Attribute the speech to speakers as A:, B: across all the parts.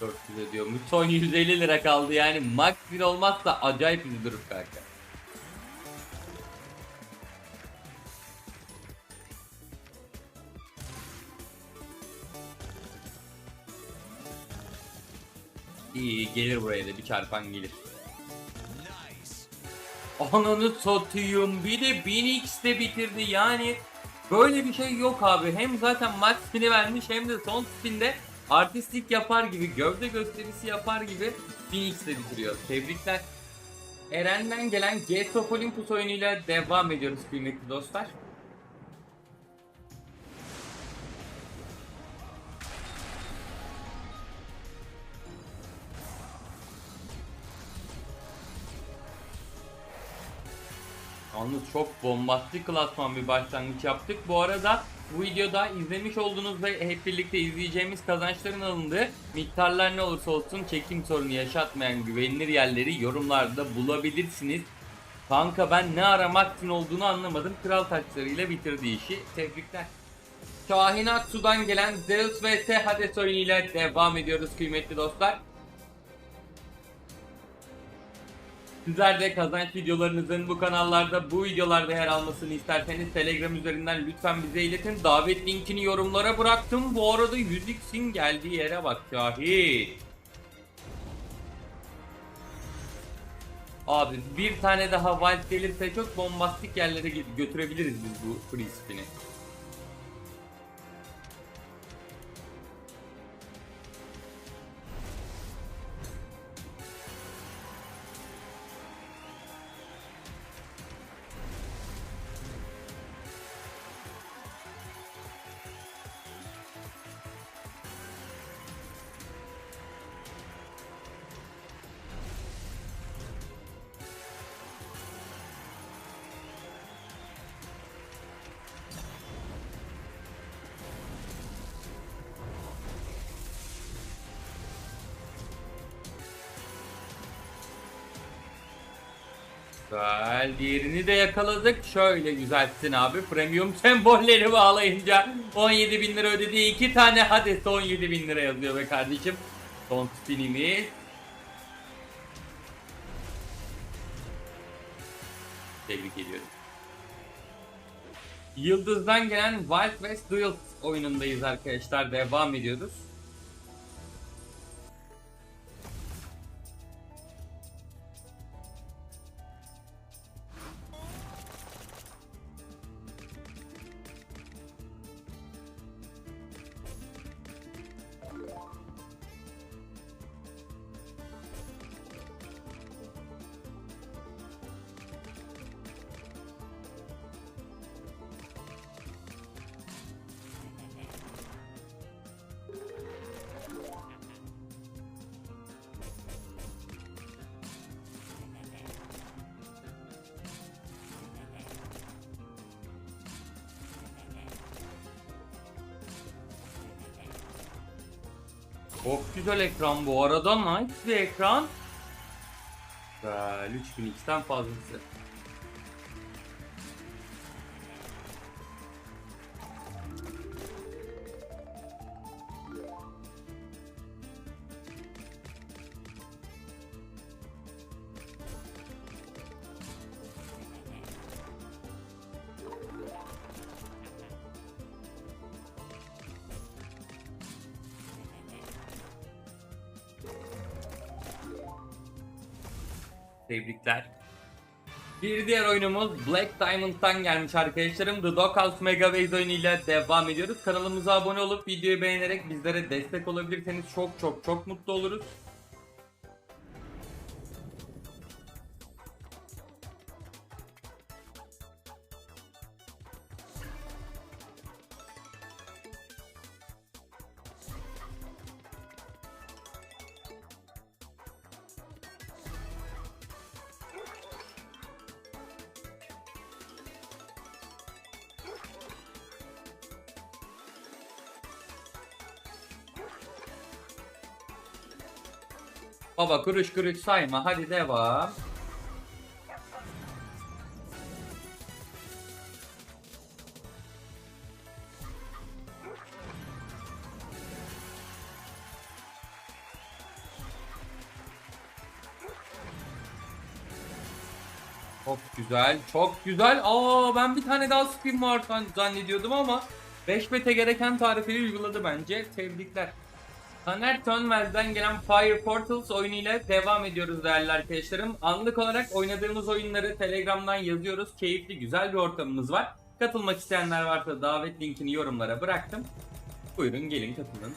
A: 400 ödüyormuş. Son 150 lira kaldı yani. Max 1 olmazsa acayip üzülürüm kanka. İyi gelir buraya da bir çarpan gelir. Ananı satayım bir de 1000x'te bitirdi yani böyle bir şey yok abi hem zaten max spin'i vermiş hem de son spin'de artistlik yapar gibi gövde gösterisi yapar gibi 1000x'te bitiriyor. Tebrikler. Eren'den gelen Gates of Olympus oyunuyla devam ediyoruz kıymetli dostlar Yalnız çok bombastik klasman bir başlangıç yaptık. Bu arada bu videoda izlemiş olduğunuz ve hep birlikte izleyeceğimiz kazançların alındığı miktarlar ne olursa olsun çekim sorunu yaşatmayan güvenilir yerleri yorumlarda bulabilirsiniz. Kanka ben ne aramaktin olduğunu anlamadım. Kral taçlarıyla bitirdi işi. Tebrikler. Şahin Aksu'dan gelen Zeus vs Hades oyunuyla devam ediyoruz kıymetli dostlar. Sizler de kazanç videolarınızın bu kanallarda bu videolarda yer almasını isterseniz Telegram üzerinden lütfen bize iletin. Davet linkini yorumlara bıraktım. Bu arada 100x'in geldiği yere bak Şahin. Abi bir tane daha wild gelirse çok bombastik yerlere gö- götürebiliriz biz bu free spin'i. Güzel. Diğerini de yakaladık. Şöyle güzelsin abi. Premium sembolleri bağlayınca 17 bin lira ödedi. iki tane Hades 17 bin lira yazıyor be kardeşim. Son spinimiz. Tebrik ediyorum. Yıldız'dan gelen Wild West Duel oyunundayız arkadaşlar. Devam ediyoruz. Çok güzel ekran bu arada. Nice bir ekran. Güzel. 3000x'ten fazlası. Tebrikler. Bir diğer oyunumuz Black Diamond'dan gelmiş arkadaşlarım. The Doghouse Mega Base oyunuyla devam ediyoruz. Kanalımıza abone olup videoyu beğenerek bizlere destek olabilirseniz çok çok çok mutlu oluruz. Baba kuruş kuruş sayma hadi devam. Çok güzel. Çok güzel. Aa ben bir tane daha spin var zannediyordum ama 5 bete gereken tarifeyi uyguladı bence. Tebrikler. Taner Tönmez'den gelen Fire Portals oyunu ile devam ediyoruz değerli arkadaşlarım. Anlık olarak oynadığımız oyunları Telegram'dan yazıyoruz. Keyifli, güzel bir ortamımız var. Katılmak isteyenler varsa davet linkini yorumlara bıraktım. Buyurun gelin katılın.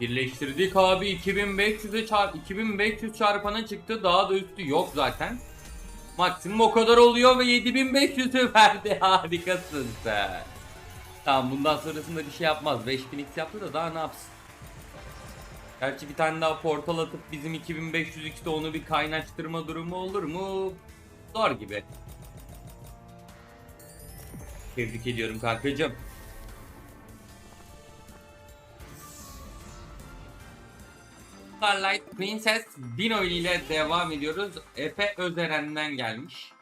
A: Birleştirdik abi 2500'e çarp 2500 çarpana çıktı daha da üstü yok zaten. Maksimum o kadar oluyor ve 7500'ü verdi harikasın sen. Tamam bundan sonrasında bir şey yapmaz 5000x yaptı da daha ne yapsın. Gerçi bir tane daha portal atıp bizim 2500x'te onu bir kaynaştırma durumu olur mu? Zor gibi. Tebrik ediyorum kankacığım. Starlight Princess Dino ile devam ediyoruz. Efe Özeren'den gelmiş.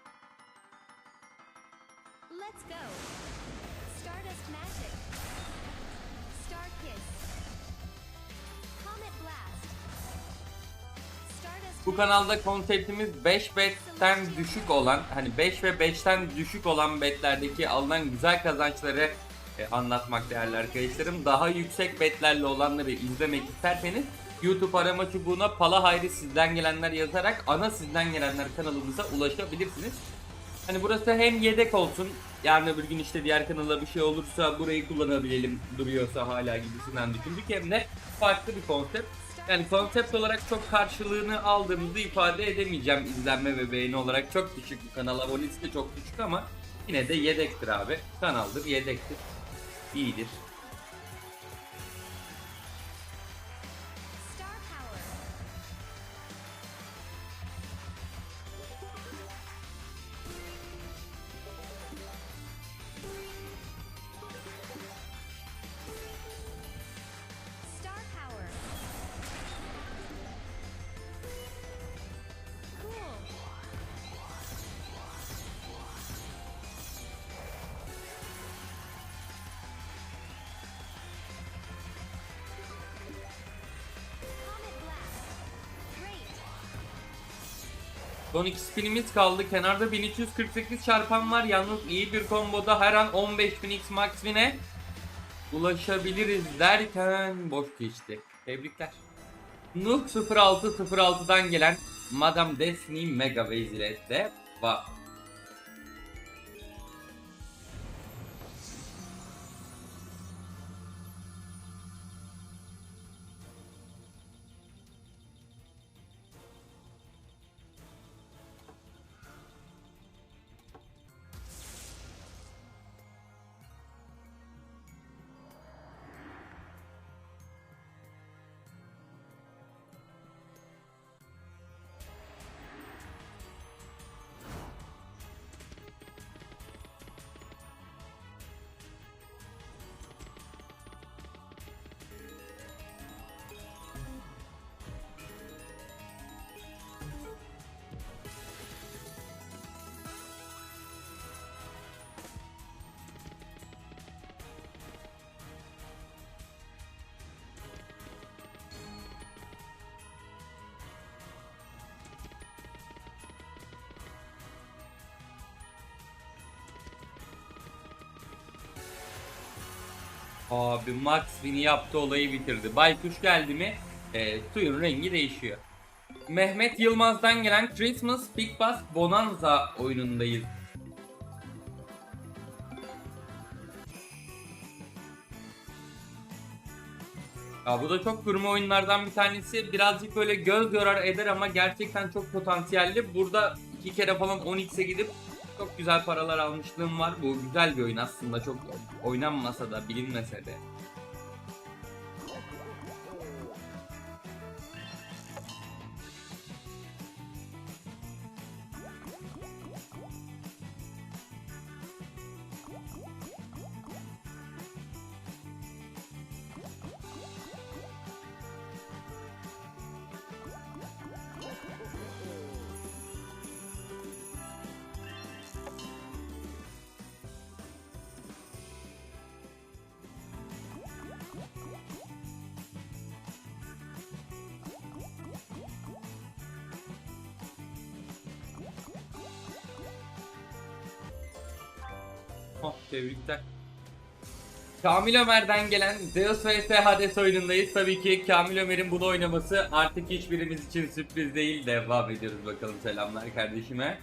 A: Bu kanalda konseptimiz 5 betten düşük olan hani 5 ve 5'ten düşük olan betlerdeki alınan güzel kazançları e, anlatmak değerli arkadaşlarım. Daha yüksek betlerle olanları izlemek isterseniz YouTube arama çubuğuna Pala Hayri sizden gelenler yazarak ana sizden gelenler kanalımıza ulaşabilirsiniz. Hani burası hem yedek olsun yarın öbür gün işte diğer kanala bir şey olursa burayı kullanabilelim duruyorsa hala gibisinden düşündük hem de farklı bir konsept. Yani konsept olarak çok karşılığını aldığımızı ifade edemeyeceğim izlenme ve beğeni olarak çok düşük bu kanal abonesi de çok düşük ama yine de yedektir abi. Kanaldır yedektir. İyidir. Son iki spinimiz kaldı. Kenarda 1348 çarpan var. Yalnız iyi bir komboda her an 15.000x max win'e ulaşabiliriz derken boş geçti. Tebrikler. Nuh 0606'dan gelen Madame Destiny Mega Vezirette de var. Abi Max Win'i yaptı olayı bitirdi. Baykuş geldi mi e, suyun rengi değişiyor. Mehmet Yılmaz'dan gelen Christmas Big Bass Bonanza oyunundayız. Ya bu da çok kurma oyunlardan bir tanesi. Birazcık böyle göz yorar eder ama gerçekten çok potansiyelli. Burada iki kere falan 10x'e gidip çok güzel paralar almışlığım var. Bu güzel bir oyun aslında. Çok oynanmasa da bilinmese de. Tebrikler. Kamil Ömer'den gelen Zeus vs Hades oyunundayız. Tabii ki Kamil Ömer'in bunu oynaması artık hiçbirimiz için sürpriz değil. Devam ediyoruz bakalım selamlar kardeşime.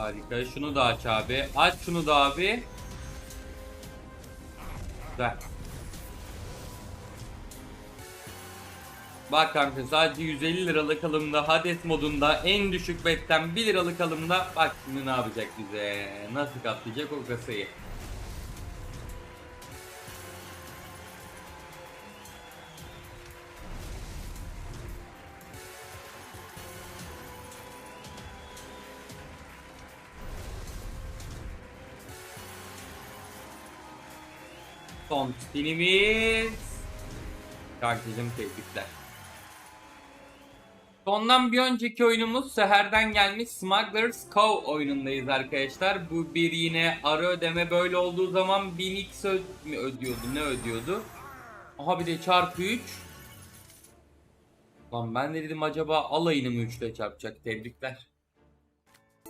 A: Harika. Şunu da aç abi. Aç şunu da abi. Güzel. Bak kanka sadece 150 liralık alımda Hades modunda en düşük betten 1 liralık alımda bak şimdi ne yapacak bize. Nasıl katlayacak o kasayı. Son spinimiz. Kankacım tebrikler. Sondan bir önceki oyunumuz Seher'den gelmiş Smuggler's Cove oyunundayız arkadaşlar. Bu bir yine ara ödeme böyle olduğu zaman 1000x ö- mi ödüyordu ne ödüyordu? Aha bir de çarpı 3. Lan ben de dedim acaba alayını mı 3 ile çarpacak tebrikler.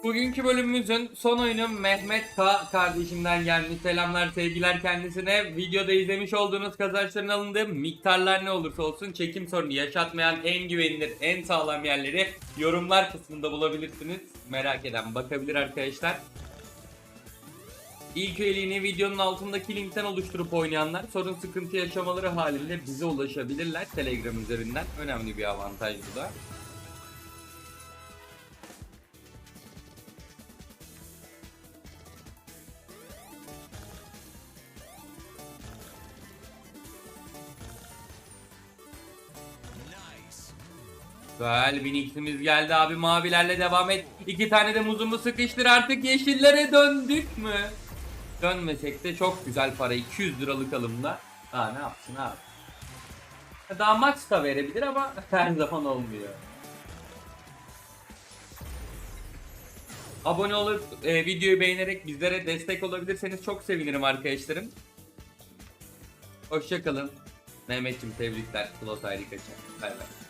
A: Bugünkü bölümümüzün son oyunu Mehmet K kardeşimden gelmiş. Selamlar sevgiler kendisine. Videoda izlemiş olduğunuz kazançların alındığı miktarlar ne olursa olsun çekim sorunu yaşatmayan en güvenilir, en sağlam yerleri yorumlar kısmında bulabilirsiniz. Merak eden bakabilir arkadaşlar. İlk üyeliğini videonun altındaki linkten oluşturup oynayanlar sorun sıkıntı yaşamaları halinde bize ulaşabilirler Telegram üzerinden. Önemli bir avantaj bu da. Güzel Binix'imiz geldi abi mavilerle devam et. İki tane de muzumu sıkıştır artık yeşillere döndük mü? Dönmesek de çok güzel para 200 liralık alımla. Daha ne yapsın abi? Daha max da verebilir ama her zaman olmuyor. Abone olup e, videoyu beğenerek bizlere destek olabilirseniz çok sevinirim arkadaşlarım. Hoşçakalın. Mehmetçim tebrikler. Slot harika. Bay bay.